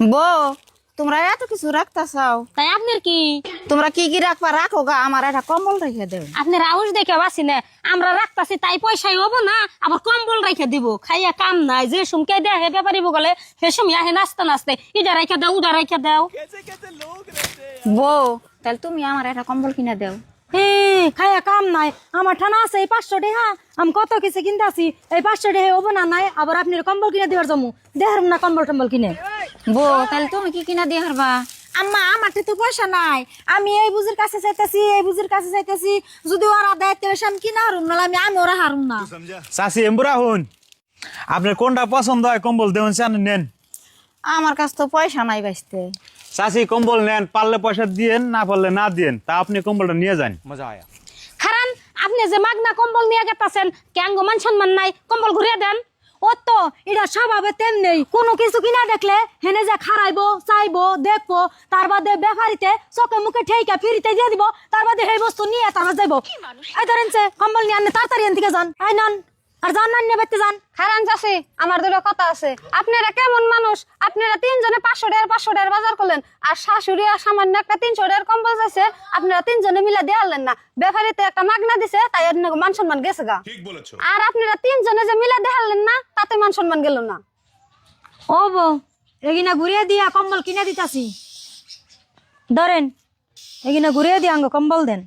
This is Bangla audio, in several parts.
বউ তোমরা এত কিছু রাখতা চাও তাই আপনার কি? তোমরা কি কি রাখবা রাখো গা আমার একটা কম্বল রেখে দেও। আপনি আউস দেখে বাসি না আমরা রাখতাছি তাই পয়সাই হব না আবার কম্বল রেখে দিব। খাইয়া কাম নাই যে সুমকে দেয় হে ব্যাপারিব গলে সে সময় আহে নাচতে নাচতে ইটা রেখে দাও উদা রেখে দাও। বউ তাহলে তুমি আমার একটা কম্বল কিনে দেও। হে খায়া কাম নাই। আমার ঠানা আছে এই পাঁচশো টাকা আমি কত কিছু কিনতে আসি এই পাঁচশো টাকা হব না নাই আবার আপনি কম্বল কিনে দেওয়ার জমু। দেহার না কম্বল টম্বল কিনে? বউ তাহলে তুমি কি কিনা দিয়ে হারবা? আম্মা আমার তো পয়সা নাই। আমি এই বুঝির কাছে চাইতেছি এই বুঝির কাছে চাইতেছি যদি ওরা দেয় তাহলে আমি কিনা হারুম না আমি আমি ওরা হারুম না। চাষি এম্বুরা হন। আপনার কোনটা পছন্দ হয় কম্বল দেবেন নেন। আমার কাছে তো পয়সা নাই বাঁচতে। চাষি কম্বল নেন পারলে পয়সা দিয়েন না পারলে না দিয়েন তা আপনি কম্বলটা নিয়ে যান। মজা আয়া। খারান আপনি যে মাগনা কম্বল নিয়ে গেতাছেন ক্যাঙ্গ মান সম্মান নাই কম্বল ঘুরিয়ে দেন। ও তো এটা স্বভাবে তেমনি কোনো কিছু কিনা দেখলে হেনে যে খারাইবো চাইব দেখব তার বাদে ব্যাপারিতে চোখে মুখে ঠেইকা ফিরিতে দিয়ে দিব তার বাদে সেই বস্তু নিয়ে তারপর যাইবো। এই ধরেন কম্বল নিয়ে আনলে তাড়াতাড়ি এন থেকে যান। আই নন আর যান না নিয়ে বেতে যান। খারান চাষি আমার দুটো কথা আছে। আপনারা কেমন মানুষ? আপনারা তিনজনে পাঁচশো টাকার পাঁচশো টাকার বাজার করলেন। আর শাশুড়ি আর সামান্য একটা তিনশো টাকার কম্বল যাচ্ছে আপনারা তিনজনে মিলে দেওয়ালেন না। ব্যাপারিতে একটা মাগনা দিছে তাই মান সম্মান গেছে গা। আর আপনারা তিনজনে যে মিলে দেখালেন না তাতে মান সম্মান গেল না। ও বো এগিনা ঘুরিয়ে দিয়া কম্বল কিনে দিতাছি। ধরেন এগিনা ঘুরিয়ে দিয়া আঙ্গ কম্বল দেন।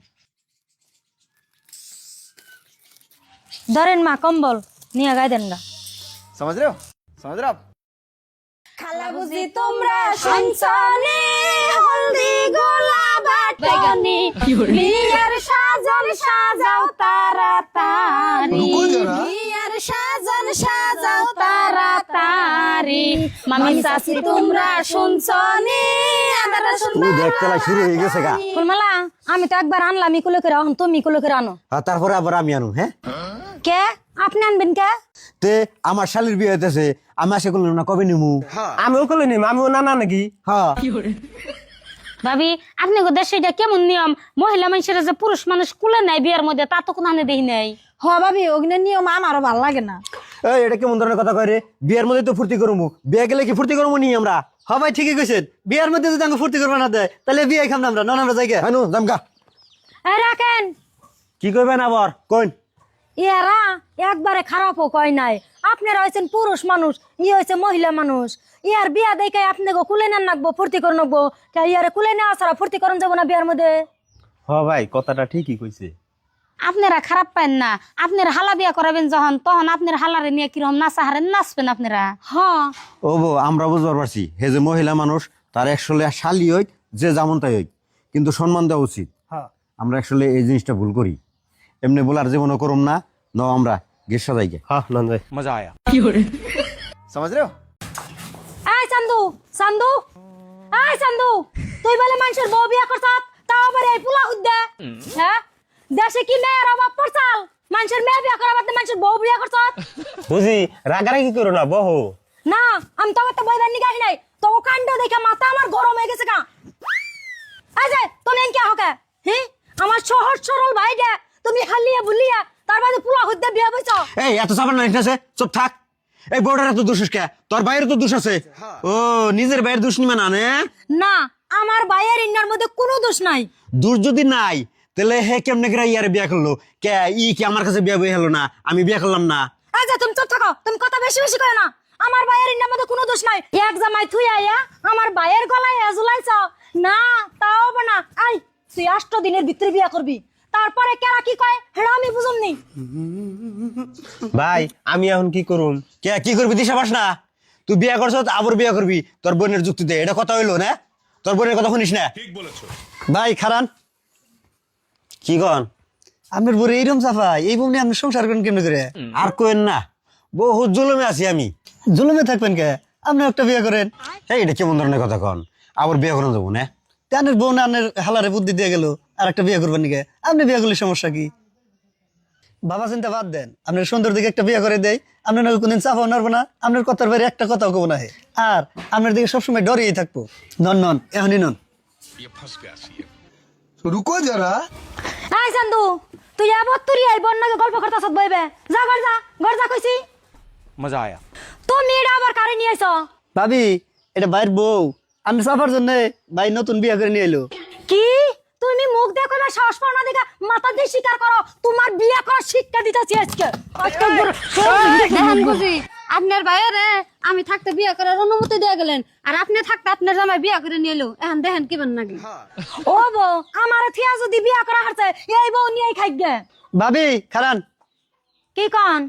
ধরেন মা কম্বল নিয়ে গায়ে দেন না সমাজ সমাজ খালা বুঝি তোমরা সঞ্চালে হলদি গোলা বিয়ার সাজন সাজাও তারা তারি বিয়ার সাজন সাজাও তারা তারি মামি তোমরা শুনছনি আমি তো একবার আনলাম ইকুলো করে তুমি ইকুলো করে আনো। তারপরে আবার আমি আনো হ্যাঁ? কে? আপনি আনবেন কে? তে আমার শালির বিয়ে হইতেছে আমি আশা করলাম না কবে নিমু। আমিও করলে নিম আমিও না না নাকি? হ্যাঁ। ভাবি আপনি দেশে এটা কেমন নিয়ম? মহিলা মানুষের যে পুরুষ মানুষ কুলে নাই বিয়ের মধ্যে তা তো কোনো দেখি নাই। হ ভাবি অগ্নি নিয়ম আমারও ভালো লাগে না। এই এটা কেমন ধরনের কথা কয় রে? বিয়ের মধ্যে তো ফুর্তি করব বিয়ে গেলে কি ফুর্তি করব নি আমরা? হ্যাঁ ভাই ঠিকই কইছেন। বিয়ের মধ্যে যদি আমাকে ফুর্তি করব না দেয় তাহলে বিয়ে খাম না আমরা না আমরা জায়গা হ্যাঁ জামগা এই রাখেন। কি করবেন আবার? কোন ইয়ারা একবারে খারাপও কয় নাই। আপনারা হয়েছেন পুরুষ মানুষ ই হয়েছে মহিলা মানুষ। ইয়ার বিয়া দেখে আপনাকে কুলে নেন নাকবো ফুর্তি করে নাকবো। ইয়ারে কুলে নেওয়া ছাড়া ফুর্তি করন যাব না বিয়ার মধ্যে? হ ভাই কথাটা ঠিকই কইছে। আপনারা খারাপ পান না। আপনারা হালা বিয়া করাবেন যখন তখন আপনার হালারে নিয়ে কীরকম নাচা হারেন নাচবেন আপনারা। হ। ও বো আমরা বুঝবার পারছি হে যে মহিলা মানুষ তার একশোলে শালি হইক যে যেমন তাই হইক। কিন্তু সম্মান দেওয়া উচিত। আমরা আসলে এই জিনিসটা ভুল করি। এমনি বলার জীবনও করুম না নো আমরা গ্রীষ্ম যাই হ্যাঁ নন ভাই। মজা আয়া। কি হরে সমাজ রে আয় চান্দু চান্দু। আয় চান্দু তুই বলে মানুষের বউ বিয়া করছত তাও আবার এই পোলা উদ্দে। হ্যাঁ? দেশে কি মেয়ের অভাব পড়ছাল? মানুষের মেয়ে বিয়া করার বাদে মানুষের বউ বিয়া করছত বুঝি রাগারাগি করো না বহু। না আমি তো তো বইবার নিগাহি নাই। তো কাণ্ড দেখে মাথা আমার গরম হয়ে গেছে কা তুমি হকে হ্যাঁ আমার সরল ভাইটা তুমি হালিয়া বুলিয়া তার বাদে পোলা হুদ্দে বিয়া বইছ এই এত চাপার না আছে চুপ থাক। এই বউটার এত দোষ কে তোর ভাইয়ের তো দোষ আছে। ও নিজের ভাইয়ের দোষ নিবে না নে? না আমার ভাইয়ের ইন্নার মধ্যে কোনো দোষ নাই। দোষ যদি নাই তাহলে হে কেমনে করে ইয়ারে বিয়া করল? কে ই কি আমার কাছে বিয়া বই হলো না? আমি বিয়া করলাম না। তুমি চুপ থাকো। তুমি কথা বেশি বেশি করো না। আমার ভাইয়ের ইন্নার মধ্যে কোনো দোষ নাই। এক জামাই থুই আইয়া আমার গলায় না তাও না। আই তুই আষ্ট দিনের ভিতরে বিয়া করবি। তারপরে কেরা কি কয় হেডা আমি বুঝুম নি। ভাই আমি এখন কি করুম? কে কি করবি দিশা পাস না? তুই বিয়া করছ আবার বিয়া করবি। তোর বোনের যুক্তিতে এটা কথা হইল না? তোর বোনের কথা শুনিস না? ঠিক বলেছ। ভাই খারান। কি কন? আপনার বউরে এইরকম চাফা এই বউ নিয়ে আপনি সংসার করেন কেমন করে? আর কোয়েন না বহুত জুলুমে আছি আমি। জুলুমে থাকবেন কে? আপনি একটা বিয়ে করেন। এই এটা কেমন ধরনের কথা কন? আবার বিয়ে করেন যাব না? আনের বোন আনের হালারে বুদ্ধি দিয়ে গেল আর একটা বিয়ে করবেন নিকে? আপনি বিয়ে করলে সমস্যা কি? বাবা চিন্তা বাদ দেন আপনার সুন্দর দিকে একটা বিয়ে করে দেয় আপনার কোনদিন চাপাও নাড়বো না আপনার কথার বাইরে একটা কথাও কবো না আর আপনার দিকে সবসময় ডরিয়েই থাকব। নন নন এহনি নন। রুকো যারা। আই চান্দু তুই আবার তুই আই বন্যাকে গল্প করতে সত বইবে। যা ঘর যা ঘর যা কইছি। মজা আয়া। তুমি এটা আবার কারে নিয়ে আইছো? ভাবি এটা বাইর বউ। আমি সাফার জন্য ভাই নতুন বিয়ে করে নিয়ে এলো। কি? তুমি মুখ দেখো না সাহস পাও না দেখা মাথা দিয়ে স্বীকার করো। তোমার বিয়ে করার শিক্ষা দিতেছি আজকে। আজকে বুড়ো- দেখেন বুঝি আপনার বাইরে আমি থাকতে বিয়ে করার অনুমতি দিয়ে গেলেন আর আপনি থাকতে আপনার জামাই বিয়ে করে নিয়ে এলো। এখন দেখেন কি বান নাকি। ও বউ আমার থিয়া যদি বিয়ে করা হারছে এই বউ নিয়েই খাইগে। ভাবি খারান। কি কন?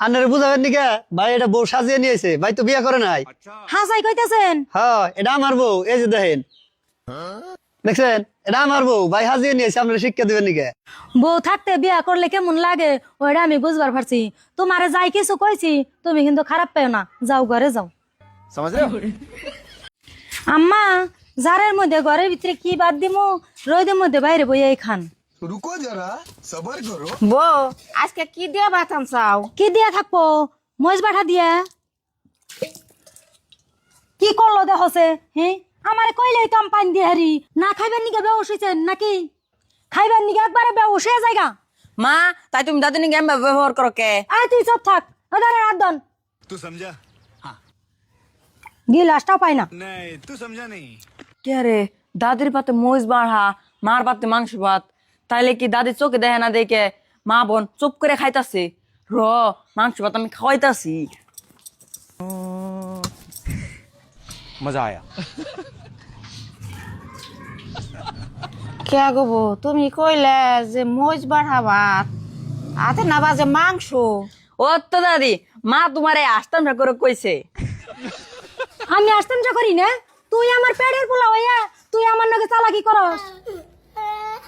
আন্নারে বুঝাবেন দিকে ভাই এটা বউ সাজিয়ে নিয়েছে ভাই তো বিয়ে করে নাই। আচ্ছা। হ্যাঁ যাই কইতাছেন। হ্যাঁ এটা আমার বউ। এই যে দেখেন। দেখছেন? এটা আমার বউ। ভাই হাজিয়ে নিয়েছে আপনারা শিক্ষা দিবেন নিকে বউ থাকতে বিয়া করলে কেমন লাগে? ওইটা আমি বুঝবার পারছি। তোমারে যাই কিছু কইছি তুমি কিন্তু খারাপ পেও না। যাও ঘরে যাও। আম্মা জারের মধ্যে ঘরের ভিতরে কি বাদ দিমু? রোদের মধ্যে বাইরে বইয়াই খান। রুকো করো আজকে কি দিয়া বাতাম চাও কি থাকব মজ বাঠা দিয়া কি করল দেখছে হ্যাঁ আমারে কইলে পান দিয়ে হারি না খাইবার নাকি খাইবার নিকে একবারে জায়গা মা তাই তুমি দাদু নিকে এমবা ব্যবহার করো কে আয় তুই চুপ থাক আদারে রাত দন তুই সমঝা পাই না তুই সমঝা নেই কে রে দাদির পাতে মজ বাড়া মার পাতে মাংস ভাত তাইলে কি দাদি চোখে দেখে না দেখে মা বোন চুপ করে খাইতাছে? র মাংস ভাত আমি খাওয়াইতাছি। মজা আয়া। কে গো বউ তুমি কইলে যে মজ বাড়াবাত আতে না বাজে মাংস। ও তো দাদি মা তোমারে আসতাম না করে কইছে। আমি আসতাম যা করি না? তুই আমার পেটের পোলা হইয়া তুই আমার নগে চালাকি করস।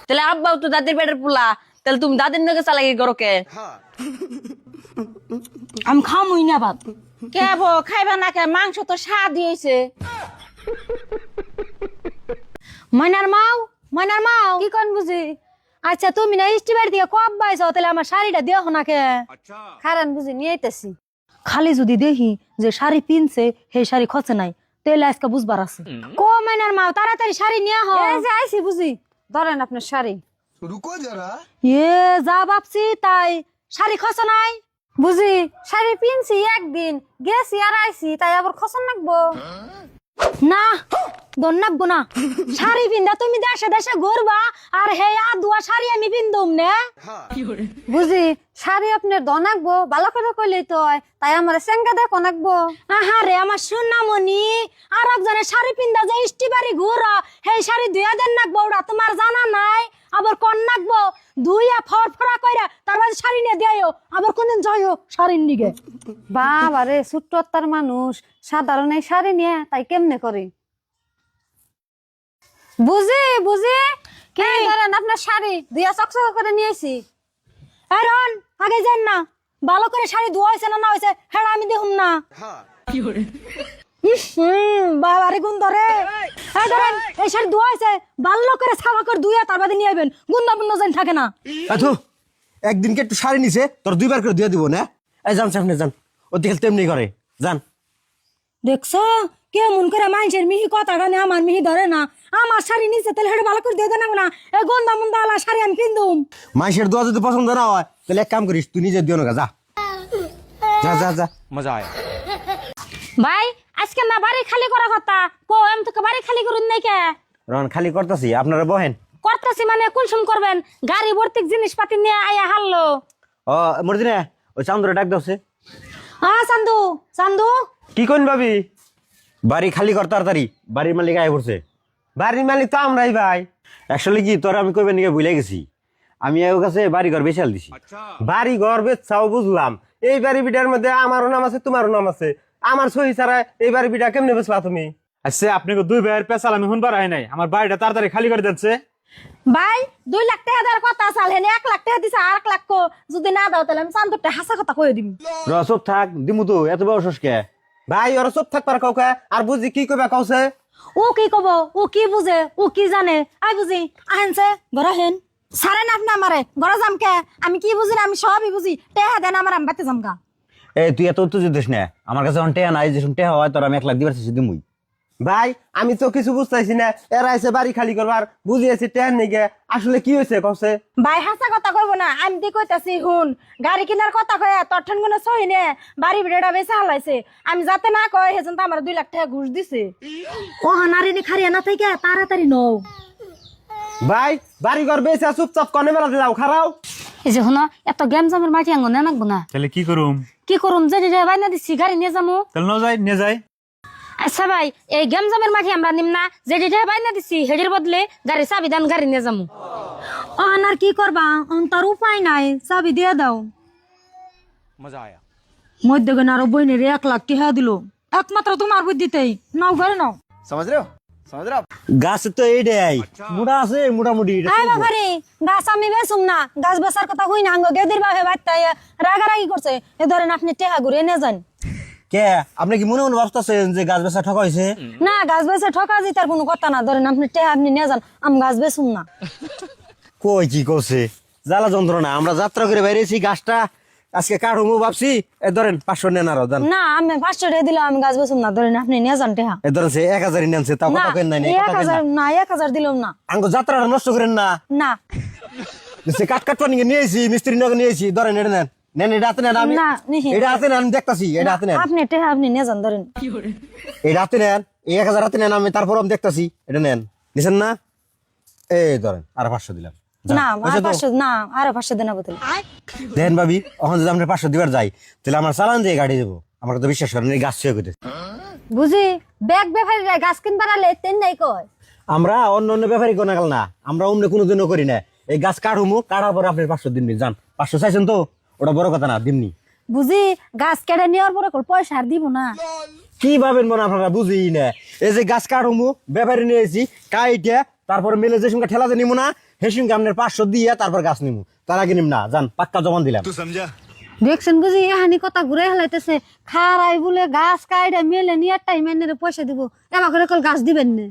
তাহলে আব্বাও তো দাদির পেটের পোলা। তাহলে তুমি দাদির নগে চালাকি করো কে? আমি খামুই না বাপ কে বউ খাইবা না কে? মাংস তো স্বাদ হয়েছে ময়নার মাও ময়নার মাও। কি কোন বুঝি? আচ্ছা তুমি না ইষ্টি বাড়ি থেকে কব বাইছ তাহলে আমার শাড়িটা দেহ না কে? খারান বুঝি নিয়ে আইতেছি। খালি যদি দেখি যে শাড়ি পিনছে সেই শাড়ি খচে নাই তাহলে আজকে বুঝবার আছে। কো ময়নার মাও তাড়াতাড়ি শাড়ি নিয়ে হ এই যে আইছি বুঝি। ধরেন আপনার শাড়ি। রুকো যারা। এ যা ভাবছি তাই। শাড়ি খসো নাই। বুঝি শাড়ি পিনছি একদিন গেছি আর আইছি তাই আবার খসন লাগবো। হ্যাঁ? না দন্নাক গুনা না। শাড়ি পিন্দা তুমি দেশে দেশে ঘুরবা আর হে আদুয়া শাড়ি আমি পিন্দুম নে। বুঝি শাড়ি আপনার দনাকবো ভালো করে কইলেই তো তাই আমার সেঙ্গা দেখো আহা রে আমার সোনামণি আর একজনের শাড়ি পিন্দা যে ইষ্টি বাড়ি ঘুর সেই শাড়ি দুয়া দেন নাকবো ওরা তোমার জানা নাই? আবার কন নাকবো? ধুইয়া ফরফরা কইরা তার বাদে শাড়ি নিয়ে দেয়ও আবার কোনদিন যাইও শাড়ির নিগে। বাবা রে ছোট্ট তার মানুষ সাধারণ এই শাড়ি নিয়ে তাই কেমনে করে? বুঝি বুঝি? কে? ধরেন আপনার শাড়ি দিয়া চকচক করে নিয়েছি এরন আগে যান না। ভালো করে শাড়ি ধোয়া হয়েছে না না হয়েছে হ্যাঁ আমি দেখুন না। হুম, বাবারে গুণ ধরে এই ধরেন এই শাড়ি ধোয়া হয়েছে ভালো করে সাফা করে ধুয়ে তার বাদে নিয়ে আইবেন। গুন্ডা বুন্ডা থাকে না। আথু একদিনকে একটু শাড়ি নিছে তোর দুইবার করে দিয়ে দিব না? এই যান সামনে যান। ও দেখে তেমনি করে যান। দেখছ? কে মন করে মানুষের মিহি কথা গানে আমার মিহি ধরে না। আমার শাড়ি নিচে তাহলে হেঁটে ভালো করে দিয়ে দেন না এ গন্ধা মন্দা আলা শাড়ি আমি কিনদুম মাইসের দোয়া যদি পছন্দ না হয় তাহলে এক কাম করিস তুই নিজে দিও না যা। যা যা যা। মজা আয়া। ভাই আজকে না বাড়ি খালি করা কথা? কো আমি তোকে বাড়ি খালি করুন নাই কে? রন খালি করতেছি আপনারা বহেন। করতেছি মানে কুলসুম করবেন। গাড়ি ভর্তি জিনিসপাতি নিয়ে আয়া হারলো। ও মর্দিনে ওই চান্দরে ডাক দছে আ চান্দু চান্দু। কি কোন ভাবি? বাড়ি খালি কর তাড়াতাড়ি বাড়ির মালিক আয় পড়ছে। বাড়ির মালিক তো আমরাই ভাই। আসলে কি তোর আমি কইবেন নিকে ভুলে গেছি। আমি এর কাছে বাড়ি ঘর বেচাল দিছি। বাড়ি ঘর বেচাও বুঝলাম। এই বাড়ি বিটার মধ্যে আমারও নাম আছে তোমারও নাম আছে। আমার সহি ছাড়া এই বাড়ি বিটা কেমনে বেচলা তুমি? আচ্ছা আপনি দুই ভাইয়ের পেশাল আমি শুনবার হয় নাই। আমার বাড়িটা তাড়াতাড়ি খালি করে দিচ্ছে। ভাই দুই লাখ টাকা দেওয়ার কথা চাল হেনে এক লাখ টাকা দিছে আর এক লাখ কো। যদি না দাও তাহলে আমি চান্দুরটা হাসা কথা কয়ে দিম। রসব থাক দিমু তো এত বড় কে? ভাই ওরা সব থাকবার কাউকে আর বুঝি কি কইবা কাউছে? ও কি কব ও কি বুঝে ও কি জানে? আই বুঝি আহেনছে ঘর হেন। সারে না আপনি আমারে ঘর যাম কে? আমি কি বুঝি না আমি সবই বুঝি। টেহা দেন আমার আমি বাতে যাম গা এই তুই এত উত্তেজিত দিস না? আমার কাছে অন টেয়া নাই যে টেয়া হয় তোর আমি এক লাখ দিবার চাইছি দিমুই। ভাই আমি তো কিছু বুঝতেছি না। এরা এসে বাড়ি খালি করবার বুঝিয়েছি ট্রেন নিগে আসলে কি হয়েছে কসে? ভাই হাসা কথা কইব না। আমি দি কইতাছি হুন গাড়ি কিনার কথা কয়ে তোর ঠানগুলো সহি নে। বাড়ি বেড়া বেশি হালাইছে। আমি যাতে না কয় হেজন তো আমার দুই লাখ টাকা ঘুষ দিছে। ও হানারি নি খারিয়া না থেকে তাড়াতাড়ি নও। ভাই বাড়ি ঘর বেসে চুপচাপ কনে বেলা যাও খারাও। এই যে হুনা এত গেম জামের মাটি আঙ্গ না নাকবো না। তাহলে কি করুম? কি করুম? যে ভাই না দিছি গাড়ি নিয়ে যামু। তাহলে যাই নিয়ে যাই। আচ্ছা ভাই এই গেমজামের মাঝে আমরা নিম না। যে ভাই না দিছি হেডির বদলে গাড়ি চাবি দান গাড়ি নিয়ে যামু। অন আর কি করবা? অন উপায় নাই চাবি দিয়ে দাও। মজা আয়া। মধ্যে গেন আরও বইনের এক লাখ টিহা দিল। একমাত্র তোমার বুদ্ধিতেই। নাও ঘরে নাও। সমাজ রেও সমাজ রেও গাছ তো এইটাই মোটা আছে মোটামুটি চলবো। বাবারে গাছ আমি বেসুম না। গাছ বেচার কথা হই না আঙ্গ গেদির বাবে বাচ্চাই রাগারাগি করছে। এ ধরেন আপনি টেহা ঘুরে নিয়ে যান। কে? আপনি কি মনে মনে ভাবতেছেন যে গাছ বেচা ঠকা হয়েছে না গাছ বেচা ঠকা জিতার কোনো কথা না। ধরেন আপনি টেহা আপনি নিয়ে যান আমি গাছ বেসুম না। কই কি করছে জ্বালা যন্ত্রণা আমরা যাত্রা করে বাইরেছি গাছটা। আজকে কাঠুমু ভাবছি? এ ধরেন পাঁচশো নেন আরও দেন না আমি পাঁচশো টাকা দিলাম আমি গাছ বেসুম না। ধরেন আপনি নিয়ে যান টেহা। এ ধরেন সে এক হাজারই নেনছে তাও কথা কেন নাই এক হাজার না? এক হাজার দিলাম না। আঙ্গ যাত্রাটা নষ্ট করেন না। না। সে কাঠ কাঠ পানি নিয়েছি মিস্ত্রি নগে নিয়েছি ধরেন এটা নেন। নেন এটা হাতে নেন আমি না, এটা হাতে নেন আমি দেখতাছি এটা হাতে নেন। আপনি টেহা আপনি নিয়ে যান ধরেন। এটা হাতে নেন এক হাজার হাতে নেন আমি তারপর আমি দেখতাছি এটা নেন। নিছেন না? এই ধরেন আর পাঁচশো দিলাম। না আর পাঁচশো না আরও পাঁচশো দিন বদল দেন ভাবি ওখান যদি আমরা পাঁচশো দিবার যাই তাহলে আমার চালান দিয়ে গাড়ি দেবো। আমার তো বিশ্বাস করেন এই গাছ ছুঁয়ে করে বুঝি? ব্যাগ ব্যাপারীরা গাছ কিনবার আলে তেন নাই কয়? আমরা অন্য অন্য ব্যাপারই কোনো গেল না আমরা অন্য কোনো দিনও করি না। এই গাছ কাটুমু কাটার পরে আপনি পাঁচশো দিন যান। পাঁচশো চাইছেন তো? ওটা বড় কথা না দিননি বুঝি? গাছ কেটে নেওয়ার পরে পয়সা আর দিব না। কি ভাবেন মনে আপনারা বুঝি না। এই যে গাছ কাটুমু ব্যাপারে নিয়েছি কাইটে তারপরে মেলে যে সঙ্গে ঠেলা যে নিমু না হেসিং গামনের পাঁচশো দিয়ে তারপর গাছ নিমু। তার আগে নিম না যান পাক্কা জমান দিলাম। দেখছেন বুঝি এহানি কথা ঘুরে হেলাইতেছে। খারাই বলে গাছ কাইডা মেলে নিয়ে টাইম পয়সা দিব। এবার করে কল গাছ দিবেন না।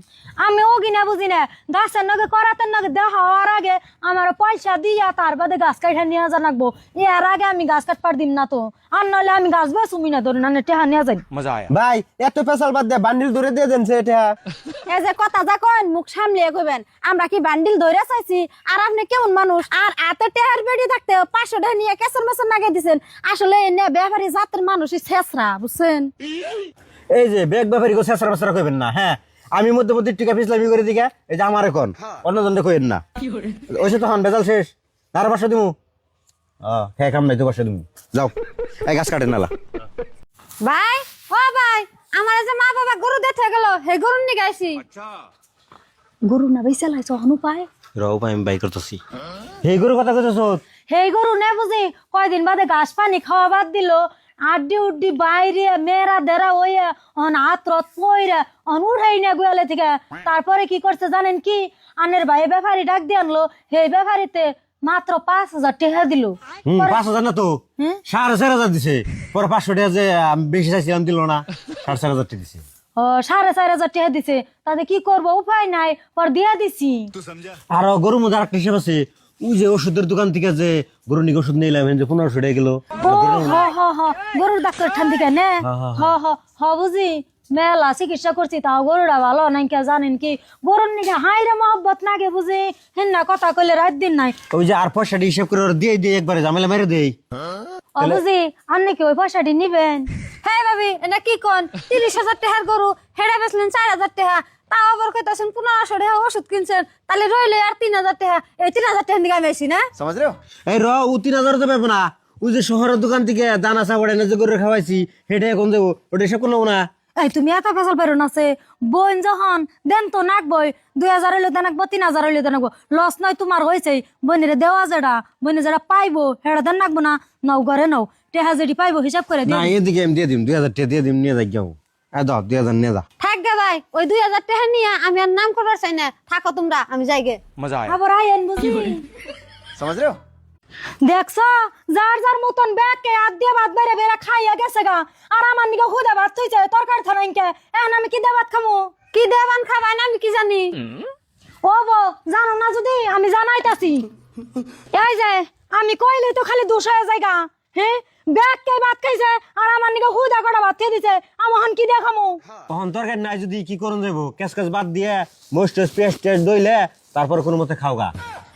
আমি ও কিনা বুঝি না গাছের নগে করাতের নগে দেওয়া হওয়ার আগে আমার পয়সা দিয়া তার বাদে গাছ কাইটা নিয়ে জানাকবো এর আগে আমি গাছ কাটপার দিম না তো আর নাহলে আমি গাছ বেসুমি না ধরে না টেহা নিয়ে যাই মজা আয়া। ভাই এত পেশাল বাদ দিয়ে বান্ডিল ধরে দিয়ে দেন এটা এই যে কথা যা কন মুখ সামলিয়ে কইবেন আমরা কি বান্ডিল ধরে চাইছি? আর আপনি কেমন মানুষ? আর এত টেহার বেড়ি থাকতে পাঁচশো টাকা নিয়ে কেসর মেসর নাগে দিছেন। আসলে এনে ব্যাপারী জাতের মানুষই ছেসরা বুঝছেন? এই যে বেগ ব্যাপারী গো শেষরা বেসরা কইবেন না হ্যাঁ? আমি মধ্যে মধ্যে টিকা পিছলামি করে দিকে এই যে আমার এখন অন্য জনকে কইেন না। ওইসে তখন বেজাল শেষ। তার পাশে দিমু। হ্যাঁ কাম নাই তো পাশে দিমু। যাও। এই গাছ কাটেন নালা। ভাই ও ভাই আমার যে মা বাবা গরু দেখতে গেল হে গরু নিয়ে গাইছি গরু না বেসা লাইছ হনু পায় রও পাই আমি বাই করতেছি। এই গরু কথা কইছস হেই গরু নে বুঝি কয়দিন বাদে ঘাস পানি খাওয়া বাদ দিল আড্ডি উড্ডি বাইরে মেয়েরা দেরা হইয়া অন হাত রত পইরা অন উঠাই না গোয়ালে থেকে। তারপরে কি করছে জানেন কি? আনের ভাই ব্যাপারি ডাক দিয়ে আনলো সেই ব্যাপারিতে মাত্র পাঁচ হাজার টাকা দিল। পাঁচ হাজার না তো? সাড়ে চার হাজার দিছে। পরে পাঁচশো টাকা যে বেশি চাইছি আন দিল না সাড়ে চার হাজার টাকা দিছে সাড়ে চার হাজার টাকা দিছে। তাতে কি করব? উপায় নাই পর দিয়া দিছি। আর গরু মধ্যে আর একটা হিসাব আছে ওই যে ওষুধের দোকান থেকে যে গরু নিকে ওষুধ নিলাম যে পনেরোশো টাকা গেলো। হ হ হ গরুর ডাক্তার ঠান দিকে নে। হ হ বুঝি। মেলা চিকিৎসা করছি তাও গরুরা ভালো নাই জানেন কি? গরুর নিকে হাই রে মহব্বত নাগে বুঝি? হেন না কথা কইলে রাত দিন নাই। ওই যে আর পয়সাটি হিসাব করে দিয়ে দিয়ে একবারে ঝামেলা মেরে দেই। ও বুঝি? আপনি কি ওই পয়সাটি নিবেন? হ্যাঁ ভাবি এটা কি কোন? তিরিশ হাজার টাকার গরু হেডা বেচলেন চার হাজার টাকা। তাও আবার কইতাছেন পনেরোশো টাকা ওষুধ কিনছেন। তাহলে রইলে আর তিন হাজার টাকা। এই তিন হাজার টাকা দিকে আমি না? সমাজ রে। এই র ও তিন হাজার তো না। ওই যে শহরের দোকান থেকে দানা চাপড় এনে যে করে খাওয়াইছি হেঁটে এখন যাব ওটা সব কোনো না। এই তুমি এত পেছল পেরো না সে। বইন যখন দেন তো নাক বই দুই হাজার হইলে তো নাকবো তিন হাজার হইলে তো নাকবো। লস নয় তোমার হয়েছে বোনের দেওয়া যেটা বইনে যেটা পাইবো হেঁটা দেন নাকবো না। নাও ঘরে নাও টেহা যেটি পাইবো হিসাব করে না এদিকে আমি দিয়ে দিম দুই হাজার দিয়ে দিম নিয়ে যাই যাও দাও দুই হাজার নিয়ে যা। থাক গে ভাই ওই দুই হাজার টাকা নিয়ে আমি আর নাম করবার চাই না। থাকো তোমরা আমি যাই গে। মজা আবার এন বুঝি। সমাজ দেখছ? যার যার মতন ব্যাগকে হাত দিয়ে ভাত বেড়ে বেড়ে খাইয়া গেছে গা, আর আমার নিকে ভাত থইছে, তরকারি এখন আমি কি দিয়ে ভাত খামু? কি দেবান না আমি কি জানি? ও বো জানো না যদি? আমি জানাইতাছি। এই যে, আমি কইলে তো খালি দোষ হয়ে যায় গা। হ্যাঁ ব্যাগ কে ভাত খাইছে, আর আমার নিকে হুদা কটা ভাত খেয়ে দিছে আমার কি দেখামু তখন তরকারি নাই যদি কি করুন যাব ক্যাশ ক্যাশ বাদ দিয়ে মোস্ট পেস্ট টেস্ট দইলে, তারপর কোনো মতে খাওগা।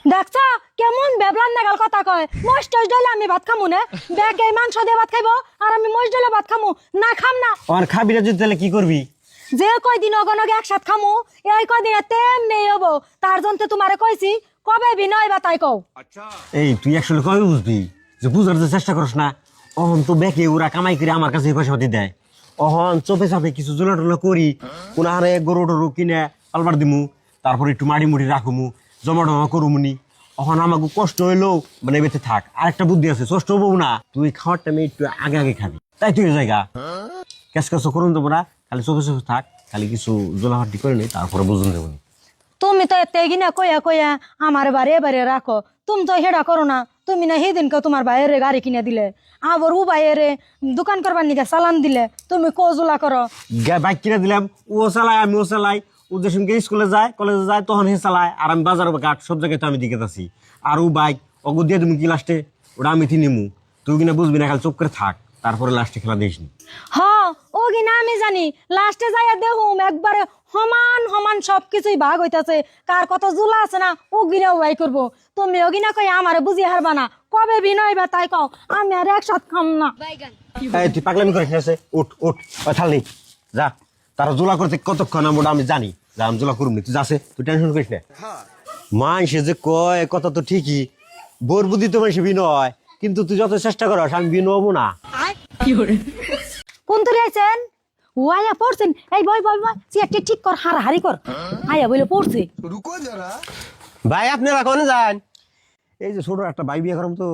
দেখছ? কেমন বেবলান নাগাল কথা কয়? মস টস ডলে আমি ভাত খামু না? ব্যাগ এই মাংস দিয়ে ভাত খাইবো আর আমি মস ডলে ভাত খামু। না খাম না। আমার খাবি না যদি তাহলে কি করবি? যে কয়দিন অগনগে একসাথ খামু এই কয়দিনে তেমনি হব। তার জন্য তোমারে কইছি কবে বিনয় বা তাই কও। এই তুই আসলে কবে বুঝবি? যে বুঝার যে চেষ্টা করস না। অহন তো বেকে ওরা কামাই করে আমার কাছে পয়সা পাতি দেয়। অহন চোপে চাপে কিছু জোলা টোলা করি কোন হারে গরু টরু কিনে পালবার দিমু তারপর একটু মাড়ি মুড়ি রাখুমু জমা টমা করুমুনি অহন আমাকে কষ্ট হইলেও মানে বেঁচে থাক। আরেকটা বুদ্ধি আছে কষ্ট হব না তুই খাওয়ার টাইমে একটু আগে আগে খাবি। তাই তুই জায়গা। ক্যাশ ক্যাশ করুন দেবো না খালি চোখে চোখে থাক খালি কিছু জোলাহাটি করে নি তারপরে বুঝুন দেবনি তুমি তো এতে গিনা কইয়া কইয়া আমার বারে বারে রাখো। তুমি তো হেডা করো না তুমি না সেদিনকে তোমার বাইরে গাড়ি কিনে দিলে। আবার ও বাইরে দোকান করবার নিকে চালান দিলে তুমি কজুলা করো। বাইক কিনে দিলাম ও চালাই ও যে সঙ্গে স্কুলে যায় কলেজে যায় তখন হে চালায় আর আমি বাজার ঘাট সব জায়গায় তো আমি দিকে আছি আর ও বাইক অগু দিয়ে তুমি কি লাস্টে ওটা আমি নিমু। তুই কিনা বুঝবি না খালি চুপ করে থাক তারপরে লাস্টে খেলা দিস নি। হ ও কিনা আমি জানি লাস্টে যাইয়া দেহুম একবারে সমান সমান সব কিছুই ভাগ হইতাছে। কার কত জুলা আছে না ও গিনা ওয়াই করব। তুমি ও গিনা কই আমার বুঝি হারবা না কবে বিনয় বা তাই কও আমি আর একসাথ খাম না। এই তুই পাগলামি করে খেয়েছে উঠ উঠ ওই থাল যা তারা জোলা করতে কতক্ষণ আমি ওটা আমি জানি। যা আমি জোলা তুই যাচ্ছে তুই টেনশন করিস না। মানসে যে কয় কথা তো ঠিকই বোর বুদ্ধি তো মানুষ বিনয় কিন্তু তুই যত চেষ্টা করস আমি বিনয় হব না। কোন তুলে আইছেন? ও আয়া পড়ছেন। এই বই বই বই চেয়ারটি ঠিক কর হারাহারি কর। আয়া বইলে পড়ছে। ভাই আপনারা কোনে যান? এই যে ছোট একটা বাই বিয়ে করম তো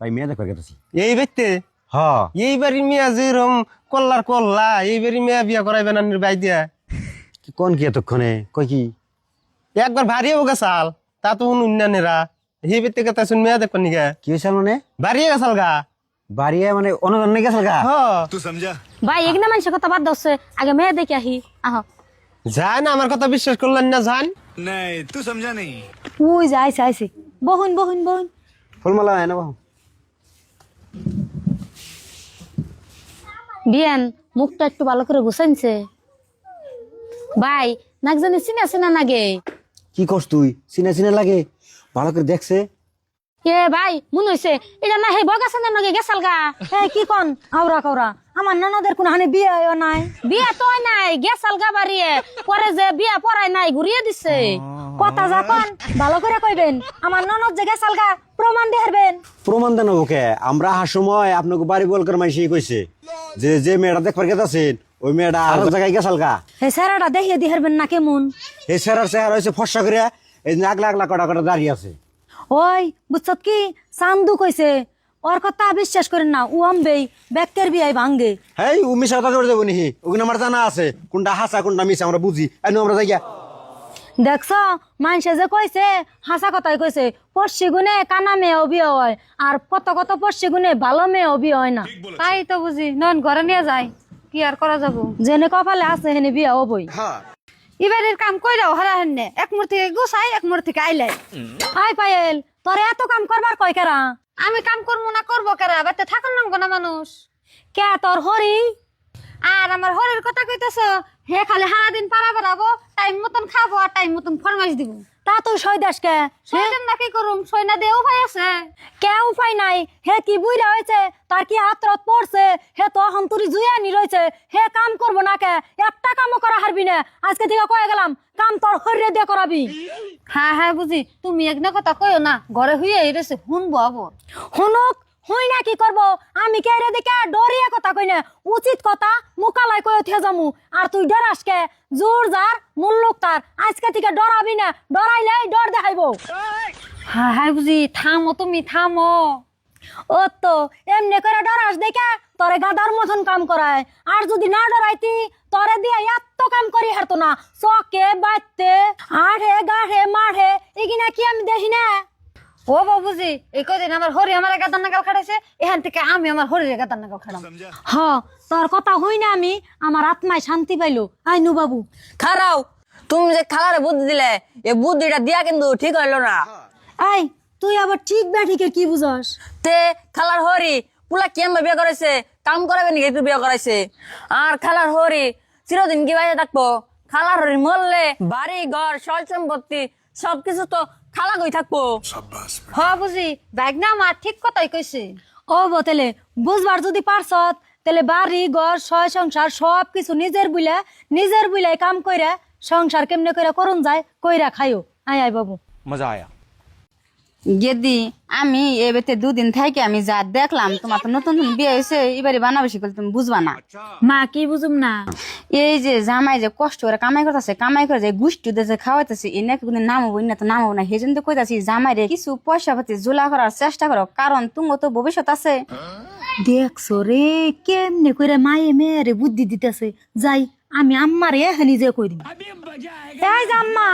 তাই মেয়ে দেখবার গেছি এই ব্যক্তি? হ্যাঁ। এইবারই মিয়া যেরম কল্লার কল্লা এইবারই মিয়া বিয়া করাইবেন আনির বাই দিয়া। কোন কি এতক্ষণে? কই কি? একবার ভারী হব গেছাল তা তো শুনুন নানেরা সেই ব্যক্তি কথা শুন মেয়া দেখবেন নিকা কি হয়েছিল মানে? ভারী গেছাল গা। বাড়িয়ে মানে অনুদান নিয়ে গেছিল গা? হ। ভাই এগুলা মানুষের কথা বাদ দছে আগে মেয়ে দেখে আহি। আহ। যান আমার কথা বিশ্বাস করলেন না যান ওই যে আইছে আইছে। বহুন বহুন বহুন। ফুলমালা এনে বাহু বিয়ান মুখটা একটু ভালো করে গুছাইছে ভাই নাক জানি চিনে আছে না নাগে? কি করছ তুই? চিনা চিনা লাগে? ভালো করে দেখছে। এ ভাই মনে হইছে এটা না হে বগাছেন নাগে গেছাল গা? এই কি কন? আওরা কাউরা আমার ননদের কোন হানে বিয়ে হয় নাই। বিয়া তো হয় নাই গেছাল গা বাড়িয়ে পরে যে বিয়া পড়ায় নাই ঘুরিয়ে দিছে। কথা যা কন ভালো করে কইবেন। আমার ননদ যে গেছাল গা প্রমাণ দিয়ে হারবেন। প্রমাণ দেন ওকে আমরা আসার সময় আপনাকে বাড়ি বল করে মাইসি কইছে। যে যে মেয়েটা দেখবার গেছেন ওই মেয়েটা আর জায়গায় গেছাল গা হে স্যারাটা দেখিয়ে দিয়ে হারবেন না কেমন? এই সেরার চেহারা হয়েছে ফর্সা করে এই আগলা আগলা কটা কটা দাঁড়িয়ে আছে। ওই বুঝছত কি? চান্দু কইছে ওর কথা বিশ্বাস করেন না ও আমবেই ব্যাকের বিয়াই ভাঙ্গে। হেই ও মিশা কথা করে দেবো নিহি ওখানে আমার জানা আছে কোনটা হাসা কোনটা মিশা আমরা বুঝি। এনে আমরা যাই দেখছ মানুষে যে কইছে হাসা কথাই কইছে পড়শি গুনে কানা মেয়েও বিয়ে হয় আর কত কত পড়শি গুনে ভালো মেয়েও বিয়ে হয় না। তাই তো বুঝি নন ঘরে নিয়ে যাই কি আর করা যাব? যেনে কপালে আছে হেনে বিয়ে হবই। এবারের কাম কইরাও হারা হেননে এক মুর থেকে গুছাই এক মুর থেকে আইলাই হাই পায়েল তোরে এত কাম করবার কয় কেরা? আমি কাম করব না করব কারা? বাড়িতে থাকুন নামবো না মানুষ। কে তোর হরি? আর আমার হরের কথা কইতেছ হে খালি হারা দিন পারা বেড়াবো টাইম মতন খাব আর টাইম মতন ফরমাইশ দিব। তা তুই সই দাস কে? সইলেন না কি সই না দেও ভাই আছে? কে উপায় নাই? হে কি বুইরা হয়েছে? তার কি হাত রত পড়ছে? হে তো হন্তরি জুয়ানি রয়েছে? হে কাম করব না কে? একটা কামও করা হারবি না। আজকে থেকে কয়ে গেলাম কাম তোর হরিয়ে দিয়ে করাবি। হ্যাঁ হ্যাঁ বুঝি। তুমি একনা কথা কইও না ঘরে হইয়া এরেছে শুনব আবার। হুনুক হুই না কি করব? আমি কে রে দেখে ডরিয়ে কথা কই না? উচিত কথা মুকালাই কয়ে থে যামু। আর তুই ডরাস কে? জোর যার, মুল্লুক তার। আজকে থেকে ডরাবি না ডরাইলে ডর দেখাইবো। হ্যাঁ হ্যাঁ বুঝি, থামো তুমি, থামো। ও তো এমনি করে ডরাস দেখে তোরে গাদার মতন কাম করায়। আর যদি না ডরাইতি, তোরে দিয়ে এত কাম করি হারতো না। চকে, বাইতে আঠে গাঠে মাঠে এগিনা কি আমি দেখি না? ও বাবুজি এই কদিন আমার হরি আমার গাদার নাগাল খাটাইছে? এখান থেকে আমি আমার হরির গাদার নাগাল খাটাম। হ তোর কথা হই না আমি আমার আত্মায় শান্তি পাইলো। আইনু বাবু। খারাও তুমি যে খালারে বুদ্ধি দিলে এই বুদ্ধিটা দিয়া কিন্তু ঠিক হইল না। আই তুই আবার ঠিক ব্যাঠিকে কি বুঝস? তে খালার হরি পুলা কেমন বিয়ে করাইছে? কাম করাবে নাকি একটু বিয়ে করাইছে? আর খালার হরি চিরদিন কি বাইরে থাকব? খালার হরি মরলে বাড়ি ঘর সল সম্পত্তি সবকিছু তো খালা গই থাকব। হ বুঝি বাইক না আমার ঠিক কথাই কইছে। ও বতেলে বুঝবার যদি পারছত তাহলে বাড়ি ঘর সয় সংসার সব কিছু নিজের বুলে নিজের বুলে কাম কইরা সংসার কেমনে কইরা করুন যায় কইরা খাইও। আয় আয় বাবু। মজা আয়া। গেদি আমি এবারে দুদিন থাকি আমি যা দেখলাম তোমার তো নতুন নতুন বিয়ে হয়েছে এবারে বানাবেশি করলে তুমি বুঝবা না। মা কি বুঝুম না? এই যে জামাই যে কষ্ট করে কামাই করতেছে কামাই করে যে গুষ্টি দেশে খাওয়াইতেছে এ নাকি কোনো নাম হব না তো নাম হব না। সেই জন্য তো কইতাছি জামাই রে কিছু পয়সা পাতি জোলা করার চেষ্টা করো কারণ তুমি তো ভবিষ্যৎ আছে। দেখছ রে কেমনে কইরা মায়ে মেয়েরে বুদ্ধি দিতেছে? যাই আমি আম্মারে এখানে যে কই এই যে আম্মা।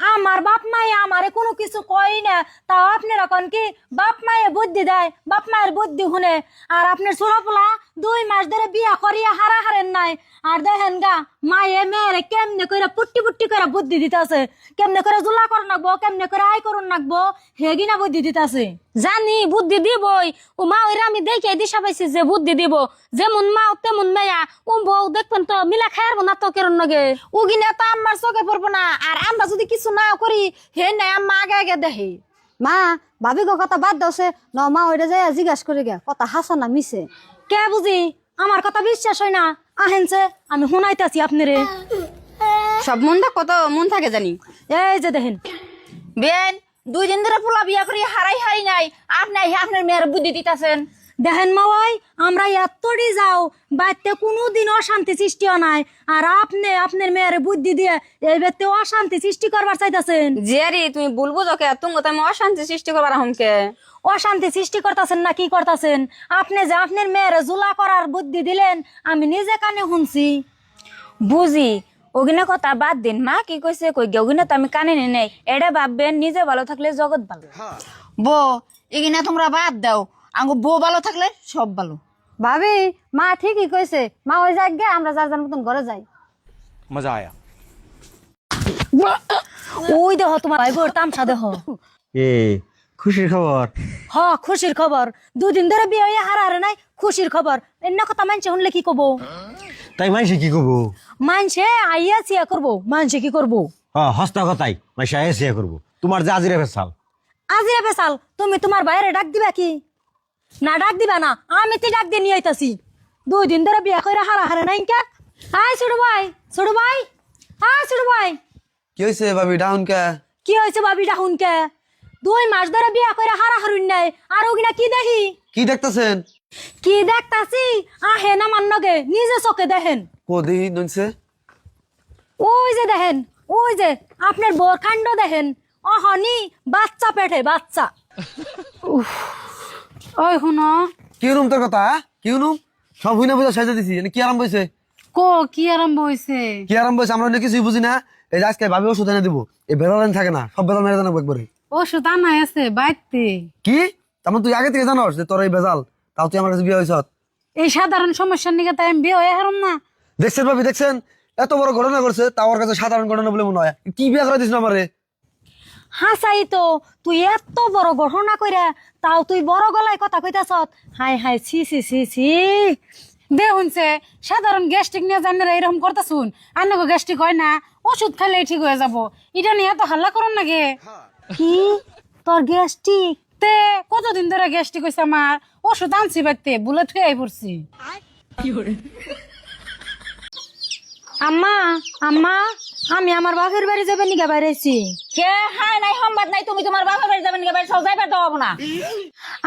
আমার বাপ মায়ে আমারে কোনো কিছু কই না। তাও আপনারা কোন কি, বাপ মায়ে বুদ্ধি দেয়, বাপ মায়ের বুদ্ধি শুনে। আর আপনার ছোড়পোলা দুই মাস ধরে বিয়া করিয়া হারা হারেন নাই। আর দেখেন গা মায়ে মেয়েরে কেমনে কইরা পুট্টি পুট্টি করে বুদ্ধি দিতেছে। কেমনে করে জুলা করুন নাকবো কেমনে করে আয় করুন নাকবো হেগিনা বুদ্ধি দিতেছে। জানি বুদ্ধি দিবই। ও মা ওইরা আমি দেখে দিশা পাইছি যে বুদ্ধি দিব। যেমন মা তেমন মায়া। ও বউ দেখবেন তো মিলা খায়ার না তো কেরন নগে উগিনা তো আমার চোখে পড়ব না। আর আমরা যদি কিছু না করি হে নাই আম্মা আগে আগে দেখে। মা ভাবি গো কথা বাদ দাওছে ন মা ওইটা যাই জিজ্ঞাসা করে গে কথা হাসা না মিছে কে বুঝি? আমার কথা বিশ্বাস হয় না। আহেনছে আমি শুনাইতেছি আপনারে। সব মন থাক কত মন থাকে জানি। এই যে দেখেন। বেন দুই দিন ধরে পোলা বিয়া করি হারাই হারি নাই। আপনি আপনার মেয়ের বুদ্ধি দিতেছেন। দেখেন মাওয়াই আমরা এতটি যাও বাড়িতে কোনোদিন অশান্তি সৃষ্টি হয় নাই। আর আপনি আপনার মেয়ের বুদ্ধি দিয়ে এই ব্যক্তি অশান্তি সৃষ্টি করবার চাইতেছেন। জেরি তুমি বলব তোকে তুমি তো আমি অশান্তি সৃষ্টি করবার হমকে অশান্তি সৃষ্টি করতেছেন না কি করতেছেন? আপনি যে আপনার মেয়ের জুলা করার বুদ্ধি দিলেন আমি নিজে কানে শুনছি। বুঝি। ওগিনা কথা বাদ দিন মা কি কইছে? কই গে ওগিনা তো আমি কানে নি নেই। এটা ভাববেন নিজে ভালো থাকলে জগৎ ভালো। বো এগিনা তোমরা বাদ দাও। আঙ্গো বউ ভালো থাকলে সব ভালো। ভাবি মা ঠিকই কইছে মা ওই যাক গে আমরা যার যার মতন ঘরে যাই। মজা আয়া। ওই দেহ তোমার ভাই বোর তামসা দেহ। এ খুশির খবর? হ খুশির খবর। দুদিন ধরে বিয়ে হয়ে হারা হারে নাই খুশির খবর। এন্য কথা মানছে শুনলে কি কব? তাই মাইসে কি করব মানছে আইয়া চিয়া করব মানছে কি করব? হ্যাঁ হস্তা কথাই মাইসে আয় সিয়া করব। তোমার যে আজিরা ফেসাল। আজিরা বেসাল তুমি তোমার বাইরে ডাক দিবা কি? না ডাক দিবা না। আমি তো ডাক দিয়ে নিয়ে আইতাছি। দুই দিন ধরে বিয়া করে হারা হারে নাই কে? আয় ছোট ভাই ছোট ভাই আয় ছোট ভাই। কি হয়েছে ভাবি ডাউন কে? কি হয়েছে ভাবি ডাহুন কে? দুই মাস ধরে বিয়া করে হারা হারুন নাই। আর ওগিনা কি দেখি? কি দেখতেছেন? কি দেখতাছি? আহে না মান্নগে নিজে চোখে দেখেন। কদি নইছে? ওই যে দেখেন ওই যে আপনার বোর কাণ্ড দেখেন। অহনি বাচ্চা পেটে বাচ্চা। ওই শুনো। কি রুম তোর কথা হ্যাঁ? কি রুম সব হুইনা বুঝা সাজা দিছি। কি আরাম বইছে কো কি আরম্ভ হইছে কি আরাম বইছে আমরা কিছুই বুঝি না। এই আজকে ভাবি ওষুধ এনে দিব। এই থাকে না সব মেরে জানাব একবারে। ওষুধ আনা আছে বাইতে কি? তারপর তুই আগে থেকে জানোস যে তোর এই বেজাল তাও তুই আমার কাছে বিয়ে এই সাধারণ সমস্যার নিকে তাই আমি বিয়ে হয়ে হারুম না। দেখছেন ভাবি দেখছেন? এত বড় ঘটনা করছে তাও ওর কাছে সাধারণ ঘটনা বলে মনে হয়। কি বিয়ে করে দিস না আমারে? হাসাই তো তুই এত বড় গঠনা কইরা তাও তুই বড় গলায় কথা কইতাছ হাই হাই ছি ছি ছি ছি। দেখুনছে সাধারণ গ্যাস্ট্রিক নিয়ে জানেরা এরকম করতে শুন আন্নাকে গ্যাস্ট্রিক হয় না ওষুধ খাইলে ঠিক হয়ে যাব। এটা নিয়ে এত হাল্লা করুন নাকি কি? তোর গ্যাস্ট্রিক? তে কতদিন ধরে গ্যাস্ট্রিক হয়েছে আমার? ওষুধ আনছি বাড়িতে বুলেট হয়ে পড়ছি। আম্মা আম্মা। আমি আমার বাপের বাড়ি যাবে নিগা বাইরেছি কে? হাই নাই সম্বাদ নাই তুমি তোমার বাপের বাড়ি যাবেন বাড়ি সব যাইবার দেওয়া না।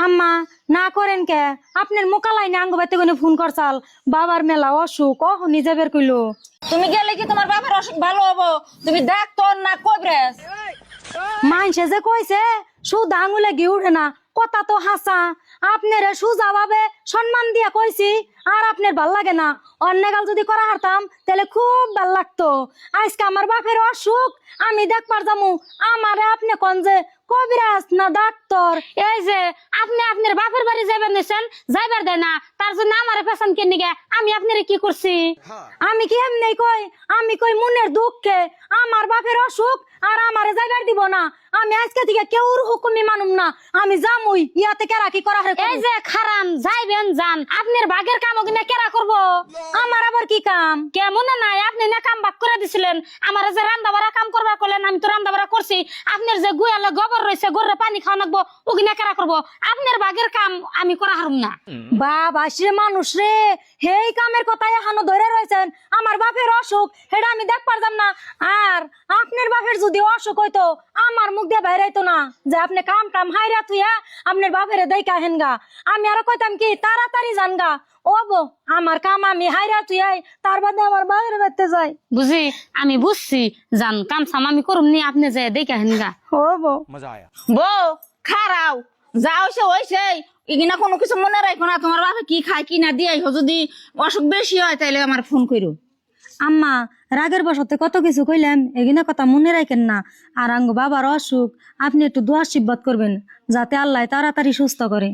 আম্মা না করেন কে? আপনার মোকালাই না আঙ্গ কোনো ফোন করছাল। বাবার মেলা অসুখ অহ নিজে বের কইলো। তুমি গেলে কি তোমার বাপের অসুখ ভালো হব? তুমি ডাক্তার না কবরেজ মানসে যে কইছে সুদ আঙুলে গিয়ে উঠে না কথা তো হাসা। আপনারে সুজা ভাবে সম্মান দিয়া কইছি আর আপনার ভালো লাগে না। অন্যগাল যদি করা হারতাম তাহলে খুব ভালো লাগতো। আজকে আমার বাপের অসুখ আমি দেখবার যামু আমারে আপনি কোন যে কবিরাজ না ডাক্তার? এই যে আপনি আপনার বাপের বাড়ি যাবেন নিছেন যাইবার দেয় না তার জন্য আমার পেছন কে নিগে? আমি আপনারে কি করছি? আমি কি এমনি কই? আমি কই মনের দুঃখে? আমার বাপের অসুখ আর আমারে যাইবার দিব না। আমি আজকে থেকে কেউ হুকুমি মানুম না। আমি যামুই ইয়াতে কেরা কি করা এই যে খারাম যাইবেন যান। আপনার বাগের কাম ওখানে কেরা করব? আমার আবার কি কাম? কেমন নাই? আপনি না কাম বাক করে দিছিলেন। আমার যে রান্দা বাড়া কাম করবার করলেন আমি তো রান্দা বাড়া করছি। আপনার যে গুয়ালে গোবর রয়েছে গরুরে পানি খাওয়া লাগবো ওখানে কেরা করব? আপনার বাগের কাম আমি করা হারুম না। বাবা সে মানুষ রে। হেই কামের কথা এখনও ধরে রয়েছেন। আমার বাপের অসুখ সেটা আমি দেখ পারতাম না। আর আপনার বাপের যদি অসুখ হইতো আমার মুখ দিয়ে বাইরাইতো না। যে আপনি কাম টাম হাইরা থুইয়া আপনার বাপের হেনগা। আমি আরও কইতাম কি তাড়াতাড়ি জানগা। ও বো আমার কাম আমি হাইরা থুইয়াই তার বাদে আমার বাপের বাড়তে যাই। বুঝি? আমি বুঝছি। জান কাম সাম আমি করুম নি আপনি যে দেখে হেনগা। ও বো বউ খারাও। যাও সে হইছে এগিনা কোনো কিছু মনে রাখো না তোমার বাপে কি খায় কি না দিয়ে যদি অসুখ বেশি হয় তাইলে আমার ফোন করো আম্মা, রাগের বসতে কত কিছু কইলাম, এগিনা কথা মনে রাখেন না। আর আঙ্গ বাবার অসুখ, আপনি একটু দোয়া শিব্বত করবেন, যাতে আল্লাহ তাড়াতাড়ি সুস্থ করে।